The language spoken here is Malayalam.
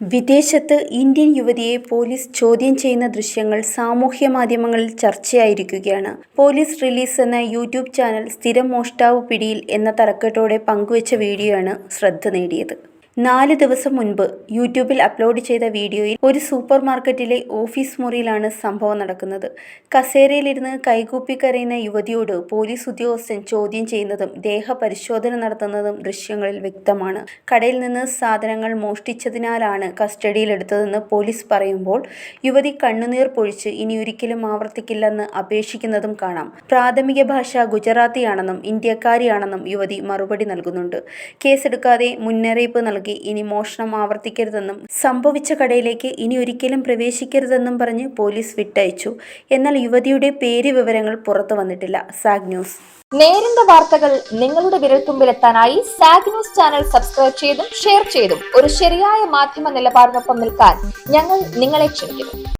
വിദേശത്ത് ഇന്ത്യൻ യുവതിയെ പോലീസ് ചോദ്യം ചെയ്യുന്ന ദൃശ്യങ്ങൾ സാമൂഹ്യ മാധ്യമങ്ങളിൽ ചർച്ചയായിരിക്കുകയാണ്. പോലീസ് റിലീസ് എന്ന യൂട്യൂബ് ചാനൽ സ്ഥിരം മോഷ്ടാവ് പിടിയിൽ എന്ന തലക്കെട്ടോടെ പങ്കുവച്ച വീഡിയോയാണ് ശ്രദ്ധ നേടിയത്. നാല് ദിവസം മുൻപ് യൂട്യൂബിൽ അപ്ലോഡ് ചെയ്ത വീഡിയോയിൽ ഒരു സൂപ്പർ മാർക്കറ്റിലെ ഓഫീസ് മുറിയിലാണ് സംഭവം നടക്കുന്നത്. കസേരയിലിരുന്ന് കൈകൂപ്പി കരയുന്ന യുവതിയോട് പോലീസ് ഉദ്യോഗസ്ഥൻ ചോദ്യം ചെയ്യുന്നതും ദേഹപരിശോധന നടത്തുന്നതും ദൃശ്യങ്ങളിൽ വ്യക്തമാണ്. കടയിൽ നിന്ന് സാധനങ്ങൾ മോഷ്ടിച്ചതിനാലാണ് കസ്റ്റഡിയിലെടുത്തതെന്ന് പോലീസ് പറയുമ്പോൾ യുവതി കണ്ണുനീർ പൊഴിച്ച് ഇനി ഒരിക്കലും ആവർത്തിക്കില്ലെന്ന് അപേക്ഷിക്കുന്നതും കാണാം. പ്രാഥമിക ഭാഷ ഗുജറാത്തിയാണെന്നും ഇന്ത്യക്കാരിയാണെന്നും യുവതി മറുപടി നൽകുന്നുണ്ട്. കേസെടുക്കാതെ മുന്നറിയിപ്പ് നൽകി ഇനി മോഷണം ആവർത്തിക്കരുതെന്നും സംഭവിച്ച കടയിലേക്ക് ഇനി ഒരിക്കലും പ്രവേശിക്കരുതെന്നും പറഞ്ഞ് പോലീസ് വിട്ടയച്ചു. എന്നാൽ യുവതിയുടെ പേര് വിവരങ്ങൾ പുറത്തു വന്നിട്ടില്ല. Sag news. നേരിന്റെ വാർത്തകൾ നിങ്ങളുടെ വിരൽത്തുമ്പിലെത്താനായി സാഗ് ന്യൂസ് ചാനൽ സബ്സ്ക്രൈബ് ചെയ്തും ഷെയർ ചെയ്തും ഒരു ശരിയായ മാധ്യമ നിലപാടിനൊപ്പം നിൽക്കാൻ ഞങ്ങൾ നിങ്ങളെ ക്ഷണിക്കുന്നു.